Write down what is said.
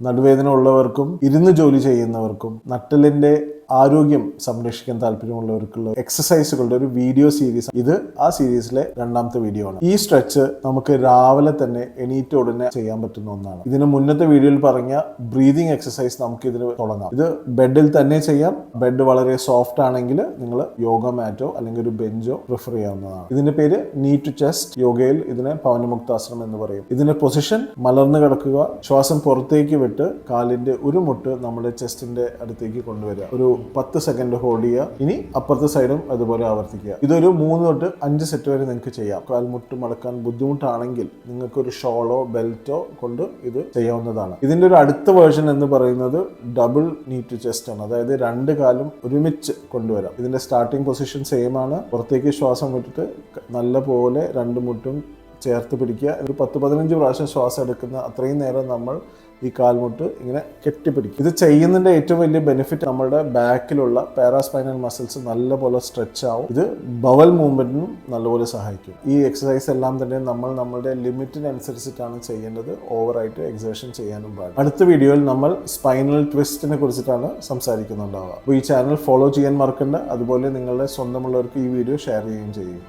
നടുവേദന ഉള്ളവർക്കും ഇരുന്ന് ജോലി ചെയ്യുന്നവർക്കും നട്ടലിന്റെ ആരോഗ്യം സംരക്ഷിക്കാൻ താല്പര്യമുള്ളവർക്കുള്ള എക്സസൈസുകളുടെ ഒരു വീഡിയോ സീരീസ് ഇത് ആ സീരീസിലെ രണ്ടാമത്തെ വീഡിയോ ആണ്. ഈ സ്ട്രെച്ച് നമുക്ക് രാവിലെ തന്നെ എണീറ്റ ഉടനെ ചെയ്യാൻ പറ്റുന്ന ഒന്നാണ്. ഇതിന് മുന്നത്തെ വീഡിയോയിൽ പറഞ്ഞ ബ്രീതിങ് എക്സസൈസ് നമുക്ക് ഇതിന് തുടങ്ങാം. ഇത് ബെഡിൽ തന്നെ ചെയ്യാം. ബെഡ് വളരെ സോഫ്റ്റ് ആണെങ്കിൽ നിങ്ങൾ യോഗ മാറ്റോ അല്ലെങ്കിൽ ഒരു ബെഞ്ചോ പ്രിഫർ ചെയ്യാവുന്നതാണ്. ഇതിന്റെ പേര് നീ ടു ചെസ്റ്റ് യോഗയിൽ ഇതിനെ പവനമുക്താസനം എന്ന് പറയും. ഇതിന്റെ പൊസിഷൻ മലർന്നു കിടക്കുക ശ്വാസം പുറത്തേക്ക് വിട്ട് കാലിന്റെ ഒരു മുട്ട് നമ്മുടെ ചെസ്റ്റിന്റെ അടുത്തേക്ക് കൊണ്ടുവരിക. ഒരു പത്ത് സെക്കൻഡ് ഹോൾഡ് ചെയ്യുക. ഇനി അപ്പുറത്തെ സൈഡും അതുപോലെ ആവർത്തിക്കുക. ഇതൊരു മൂന്ന് തൊട്ട് അഞ്ച് സെറ്റ് വരെ നിങ്ങൾക്ക് ചെയ്യാം. കാൽമുട്ട് മടക്കാൻ ബുദ്ധിമുട്ടാണെങ്കിൽ നിങ്ങൾക്ക് ഒരു ഷോളോ ബെൽറ്റോ കൊണ്ട് ഇത് ചെയ്യാവുന്നതാണ്. ഇതിന്റെ ഒരു അടുത്ത വേർഷൻ എന്ന് പറയുന്നത് ഡബിൾ നീറ്റ് ചെസ്റ്റ് ആണ്. അതായത് രണ്ട് കാലും ഒരുമിച്ച് കൊണ്ടുവരാം. ഇതിന്റെ സ്റ്റാർട്ടിംഗ് പൊസിഷൻ സെയിം ആണ്. പുറത്തേക്ക് ശ്വാസം വിട്ടിട്ട് നല്ല പോലെ രണ്ട് മുട്ടും ചേർത്ത് പിടിക്കുക. ഒരു പത്ത് പതിനഞ്ച് പ്രാവശ്യം ശ്വാസം എടുക്കുന്ന അത്രയും നേരം നമ്മൾ ഈ കാൽമുട്ട് ഇങ്ങനെ കെട്ടിപ്പിടിക്കും. ഇത് ചെയ്യുന്നതിന്റെ ഏറ്റവും വലിയ ബെനിഫിറ്റ് നമ്മുടെ ബാക്കിലുള്ള പാരാസ്പൈനൽ മസിൽസ് നല്ലപോലെ സ്ട്രെച്ച് ആവും. ഇത് ബവൽ മൂവ്മെന്റിനും നല്ലപോലെ സഹായിക്കും. ഈ എക്സസൈസ് എല്ലാം തന്നെ നമ്മൾ നമ്മുടെ ലിമിറ്റിനനുസരിച്ചിട്ടാണ് ചെയ്യേണ്ടത്. ഓവറായിട്ട് എക്സേഷൻ ചെയ്യാനും പാടില്ല. അടുത്ത വീഡിയോയിൽ നമ്മൾ സ്പൈനൽ ട്വിസ്റ്റിനെ കുറിച്ചിട്ടാണ് സംസാരിക്കുന്നുണ്ടാവുക. അപ്പോൾ ഈ ചാനൽ ഫോളോ ചെയ്യാൻ മറക്കണ്ട. അതുപോലെ നിങ്ങളുടെ സ്വന്തമുള്ളവർക്ക് ഈ വീഡിയോ ഷെയർ ചെയ്യുകയും ചെയ്യും.